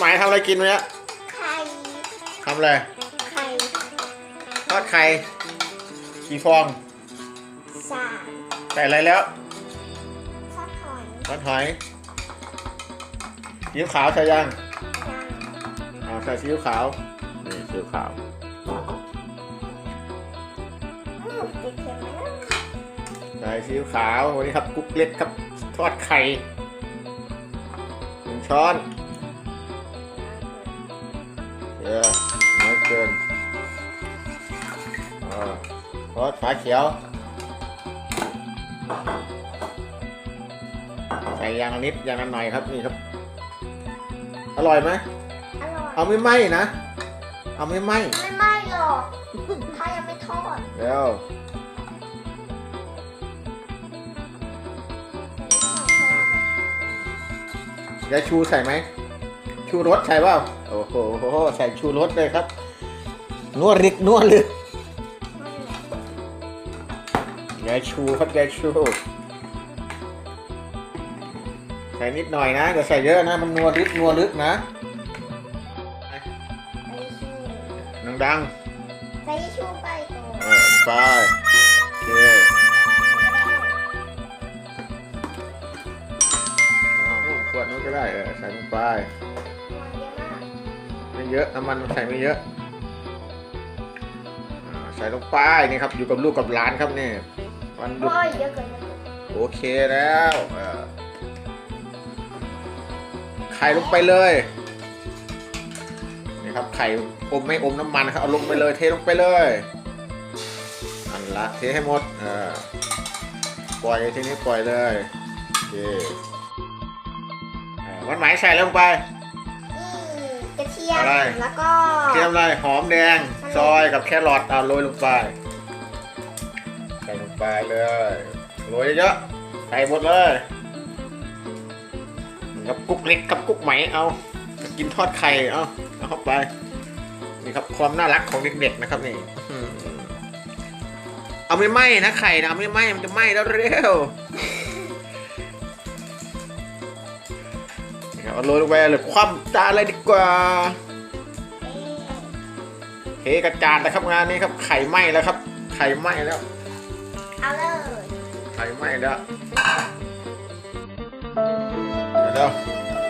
หมายทำอะไรกินวะเนี่ยไข่ทำอะไรไข่ทอดไข่กี่ฟองสามใส่อะไรแล้วซอสหอยทอดหอยซีอิ๊วขาวใส่ยังย่างอ่าใส่ซีอิ๊วขาวนี่ซีอิ๊วขาวอืมติดเค็มไหมนะใส่ซีอิ๊วขาววันนี้ครับกุ๊กเล็กครับทอดไข่หนึ่งช้อน เยอะน้อยเกินอ่าทอดฝาเขียว ใส่ยางละนิดยางละหน่อยครับนี่ครับ อร่อยไหมอร่อย เอาไม่ไหม้นะ เอาไม่ไหม้ไม่ไหม้หรอกถ้ายังไม่ทอดเดี๋ยวอยายชูใส่ไหม ชูรสใส่เปล่าโอ้โหใส่ชูรสเลยครับนัวริกนัวลึกยายชูครับยายชูใส่นิดหน่อยนะอย่าใส่เยอะนะ มันนัวริกนัวลึกนะใส่ชูดังดังใส่ชูไปก่อนๆเออไปโอเค นู้นก็ได้เออใส่ลงไปมันเยอะมากไม่เยอะน้ำมันใส่ไม่เยอะอ่าใส่ลงไปนี่ครับอยู่กับลูกกับหลานครับนี่วันหยุดโอ้ยเยอะเกินไปโอเคแล้วเออไข่ลงไปเลยนี่ครับไข่อมไม่อมน้ำมันครับเอาลงไปเลย เทลงไปเลยอันละเทให้หมดเออปล่อยทีนี้ปล่อยเลยโอเคเออ วันไหมใส่ลงไปนี่กระเทียม อะไร แล้วก็เตรียมอะไรหอมแดง ซอยกับแครอทเอาโรยลงไป ใส่ลงไปเลยโรยเยอะๆใส่หมดเลยกับกุ๊กเล็กกับกุ๊กไหมเอากินทอดไข่เอาเอาเข้าไปนี่ครับความน่ารักของเด็กๆนะครับนี่อืมเอาไม่ไหม้นะไข่นะเอาไม่ไหม้มันจะไหม้แล้วเร็ว นี่ครับเอาโรยลงไปเลยคว่ำจานเลยดีกว่าเทกระจานนะครับงานนี้ครับไข่ไหม้แล้วครับ ไข่ไหม้แล้ว เอาเลยไข่ไหม้แล้วเดี๋ยว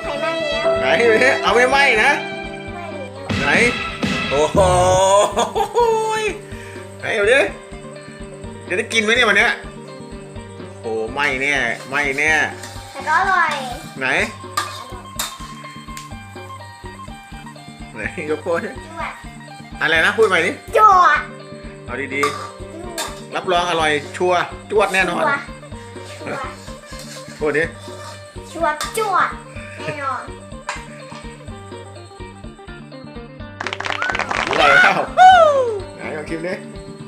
ไข่มันเนี้ยไหนดูดิเอาไม่ไหม้นะไม่เนี้ยไหนโอ้โหไหนดูดิจะได้กินไหมเนี่ยวันเนี้ยโอ้โหไหม้แน่ไหม้แน่แต่ก็อร่อยไหน ไหนยกโป้ดิจวดอะไรนะพูดใหม่ดิจวดเอาดีจวดๆรับรองอร่อยชัวร์จวดแน่นอนจวดจวดพูดดิจวดจวดแน่นอนอร่อยแล้วไหนลองชิมดิ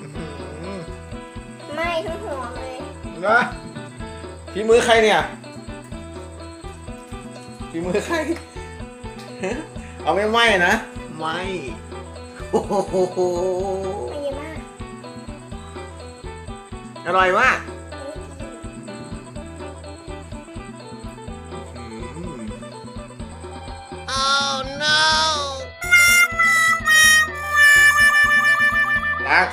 อื้อหือไม่ทั้งหัวเลยนะฝีมือใครเนี่ยฝีมือใครฮะ เอาไม่ไหมนะ ไม่โอ้โหไม่เยอะมากอร่อยมากไม่กินอืม Oh no รัก